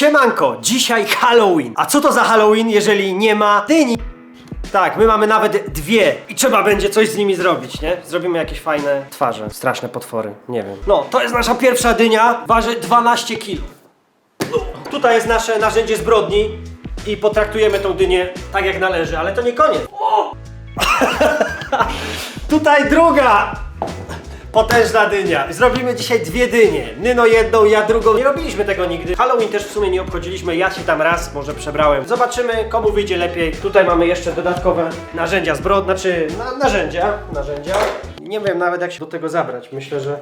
Siemanko, dzisiaj Halloween. A co to za Halloween, jeżeli nie ma dyni? Tak, my mamy nawet dwie i trzeba będzie coś z nimi zrobić, nie? Zrobimy jakieś fajne twarze, straszne potwory, nie wiem. No, to jest nasza pierwsza dynia, waży 12 kg. Tutaj jest nasze narzędzie zbrodni i potraktujemy tą dynię tak jak należy, ale to nie koniec. Tutaj druga potężna dynia. Zrobimy dzisiaj dwie dynie. Nyno jedną, ja drugą. Nie robiliśmy tego nigdy. Halloween też w sumie nie obchodziliśmy. Ja się tam raz może przebrałem. Zobaczymy, komu wyjdzie lepiej. Tutaj mamy jeszcze dodatkowe narzędzia zbrodni, znaczy na, narzędzia. Narzędzia. Nie wiem nawet jak się do tego zabrać. Myślę, że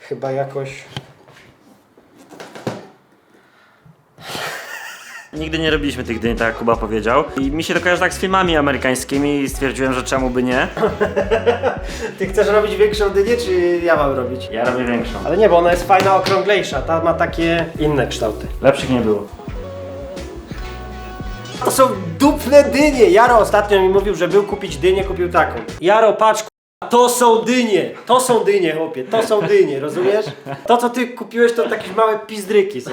chyba jakoś... Nigdy nie robiliśmy tych dyń, tak jak Kuba powiedział. I mi się to kojarzy tak z filmami amerykańskimi i stwierdziłem, że czemu by nie. Ty chcesz robić większą dynię, czy ja mam robić? Ja robię większą. Ale nie, bo ona jest fajna, okrąglejsza. Ta ma takie inne kształty. Lepszych nie było. To są duple dynie. Jaro ostatnio mi mówił, że był kupić dynię, kupił taką. Jaro, patrz, to są dynie. To są dynie, chłopie. To są dynie, rozumiesz? To, co ty kupiłeś, to takie małe pizdryki są.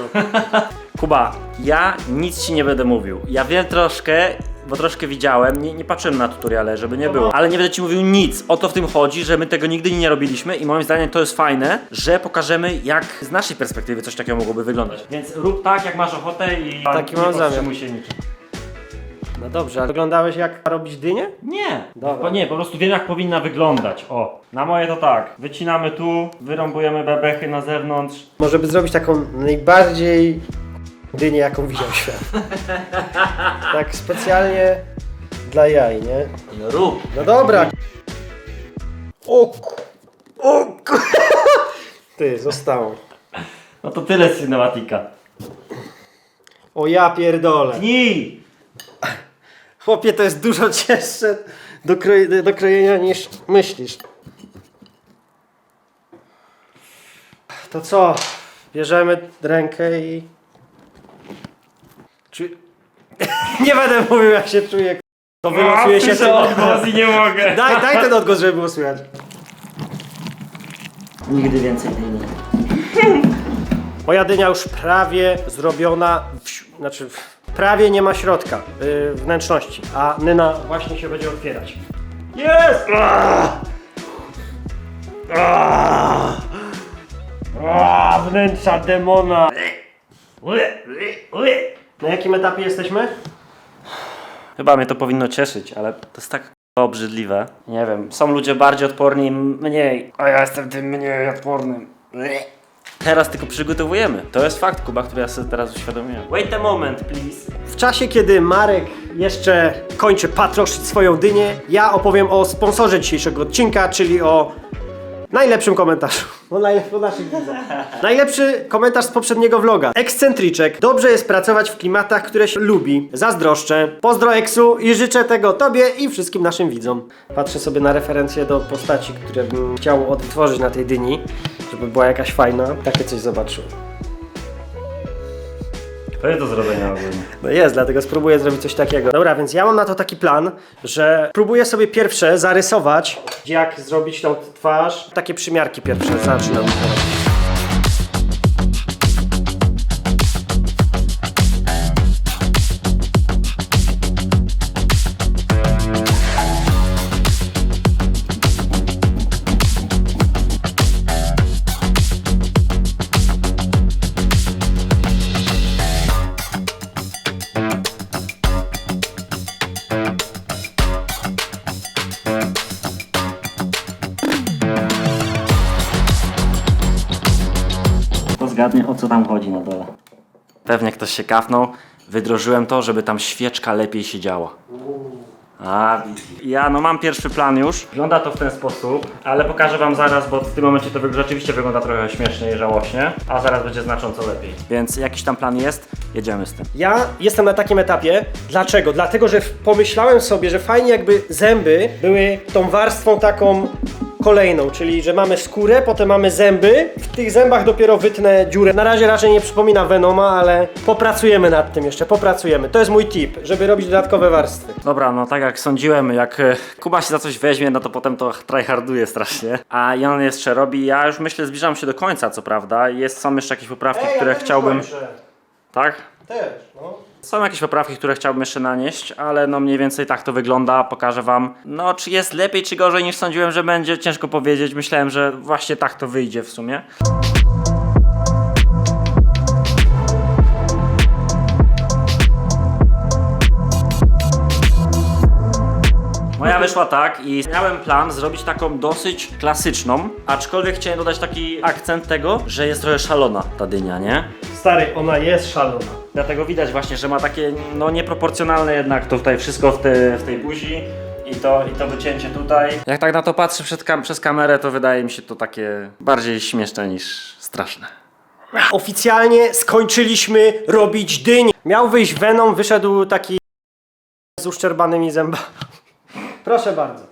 Kuba, ja nic ci nie będę mówił. Ja wiem troszkę, bo troszkę widziałem, nie, nie patrzyłem na tutoriale, żeby nie było. Ale nie będę ci mówił nic. O to w tym chodzi, że my tego nigdy nie robiliśmy i moim zdaniem to jest fajne, że pokażemy jak z naszej perspektywy coś takiego mogłoby wyglądać. Więc rób tak, jak masz ochotę i Taki nie mam zamiar. powstrzymuj się niczym. No dobrze, a oglądałeś jak robić dynię? Nie, Dobra. po, nie, po prostu wiem jak powinna wyglądać. O, na moje to tak. Wycinamy tu, wyrąbujemy bebechy na zewnątrz. Może by zrobić taką najbardziej dynię, jaką widział świat. Tak specjalnie dla jaj, nie? No rób. No dobra. O ku... O ku... Ty, zostało. No to tyle z cinematika. O ja pierdolę. Tnij! Chłopie, to jest dużo cięższe do, kroj- do krojenia niż myślisz. To co? Bierzemy rękę i... Czy... nie będę mówił jak się czuję. To wylosuje się Słyszę odgłos i nie mogę. Daj, daj ten odgłos, żeby było słychać. Nigdy więcej dyni. Moja dynia już prawie zrobiona, w, znaczy w- prawie nie ma środka, yy, wnętrzności, a Nyna właśnie się będzie otwierać. Jest! Wnętrza demona! Na jakim etapie jesteśmy? Chyba mnie to powinno cieszyć, ale to jest tak obrzydliwe. Nie wiem, są ludzie bardziej odporni, mniej, a ja jestem tym mniej odpornym. Teraz tylko przygotowujemy. To jest fakt, Kuba, który ja sobie teraz uświadomiłem. Wait a moment, please. W czasie, kiedy Marek jeszcze kończy patroszyć swoją dynię, ja opowiem o sponsorze dzisiejszego odcinka, czyli o najlepszym komentarzu. O, najlep- o naszych. Najlepszy komentarz z poprzedniego vloga. Ekscentryczek. Dobrze jest pracować w klimatach, które się lubi. Zazdroszczę. Pozdro Eksu i życzę tego Tobie i wszystkim naszym widzom. Patrzę sobie na referencje do postaci, które bym chciał odtworzyć na tej dyni, żeby była jakaś fajna. Takie coś zobaczyłem. To jest do zrobienia. No jest, dlatego spróbuję zrobić coś takiego. Dobra, więc ja mam na to taki plan, że próbuję sobie pierwsze zarysować, jak zrobić tą twarz. Takie przymiarki pierwsze zaczynam. Zgadnie o co tam chodzi na dole. Pewnie ktoś się kafnął. Wydrożyłem to, żeby tam świeczka lepiej siedziała. A, ja no mam pierwszy plan już. Wygląda to w ten sposób, ale pokażę wam zaraz, bo w tym momencie to wy- rzeczywiście wygląda trochę śmiesznie i żałośnie, a zaraz będzie znacząco lepiej. Więc jakiś tam plan jest, jedziemy z tym. Ja jestem na takim etapie. Dlaczego? Dlatego, że w- pomyślałem sobie, że fajnie jakby zęby były tą warstwą taką kolejną, czyli że mamy skórę, potem mamy zęby. W tych zębach dopiero wytnę dziurę. Na razie raczej nie przypomina Venoma, ale popracujemy nad tym jeszcze, popracujemy. To jest mój tip, żeby robić dodatkowe warstwy. Dobra, no tak jak sądziłem, jak e, Kuba się za coś weźmie, no to potem to tryharduje strasznie. A i on jeszcze robi, ja już myślę, zbliżam się do końca, co prawda. Jest, są jeszcze jakieś poprawki, które chciałbym... Tak? Też, no. Są jakieś poprawki, które chciałbym jeszcze nanieść, ale no mniej więcej tak to wygląda. Pokażę wam. No, czy jest lepiej, czy gorzej niż sądziłem, że będzie, ciężko powiedzieć. Myślałem, że właśnie tak to wyjdzie w sumie. Moja wyszła tak i miałem plan zrobić taką dosyć klasyczną, aczkolwiek chciałem dodać taki akcent tego, że jest trochę szalona ta dynia, nie? Stary, ona jest szalona. Dlatego widać właśnie, że ma takie no nieproporcjonalne jednak to tutaj wszystko w, te, w tej buzi i to, i to wycięcie tutaj. Jak tak na to patrzę przed kam- przez kamerę, to wydaje mi się to takie bardziej śmieszne niż straszne. Oficjalnie skończyliśmy robić dyń. Miał wyjść Venom, wyszedł taki z uszczerbanymi zębami. Proszę bardzo.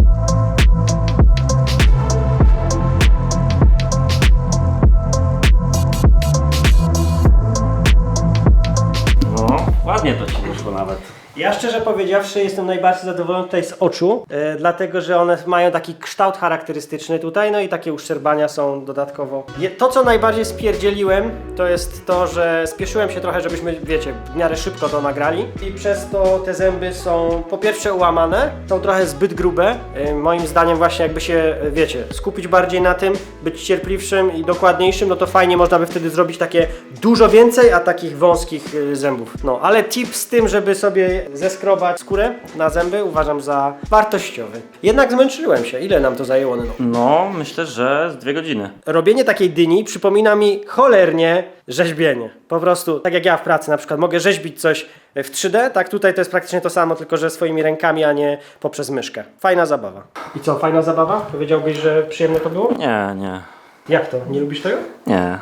Szczerze powiedziawszy jestem najbardziej zadowolony tutaj z oczu, e, dlatego że one mają taki kształt charakterystyczny tutaj, no i takie uszczerbania są dodatkowo. Je, to co najbardziej spierdzieliłem, to jest to, że spieszyłem się trochę, żebyśmy, wiecie, w miarę szybko to nagrali i przez to te zęby są po pierwsze ułamane, są trochę zbyt grube. E, moim zdaniem właśnie jakby się, e, wiecie, skupić bardziej na tym, być cierpliwszym i dokładniejszym, no to fajnie można by wtedy zrobić takie dużo więcej, a takich wąskich e, zębów. No, ale tip z tym, żeby sobie zeskrobać skórę na zęby uważam za wartościowy. Jednak zmęczyłem się. Ile nam to zajęło? No. No, myślę, że z dwie godziny. Robienie takiej dyni przypomina mi cholernie rzeźbienie. Po prostu, tak jak ja w pracy na przykład mogę rzeźbić coś w 3D, tak tutaj to jest praktycznie to samo, tylko że swoimi rękami, a nie poprzez myszkę. Fajna zabawa. I co, fajna zabawa? Powiedziałbyś, że przyjemne to było? Nie, nie. Jak to? Nie lubisz tego? Nie.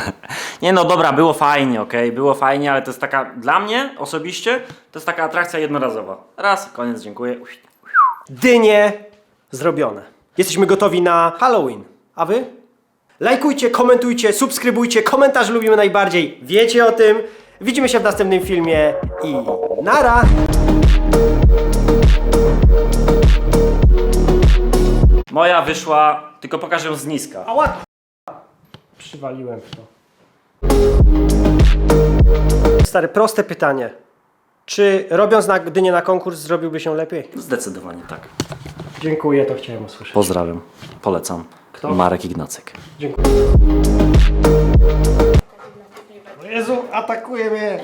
nie no dobra, było fajnie, okej, było fajnie, ale to jest taka, dla mnie osobiście, to jest taka atrakcja jednorazowa. Raz, koniec, dziękuję. Dynie zrobione. Jesteśmy gotowi na Halloween. A wy? Lajkujcie, komentujcie, subskrybujcie. Komentarz lubimy najbardziej. Wiecie o tym. Widzimy się w następnym filmie i nara! Moja wyszła, tylko pokażę ją z niska. Ała! Przywaliłem w to. Stary, proste pytanie. Czy robiąc na, dynię na konkurs zrobiłby się lepiej? Zdecydowanie tak. Dziękuję, to chciałem usłyszeć. Pozdrawiam, polecam. Kto? Marek Ignacyk. Dziękuję. O Jezu, atakuje mnie!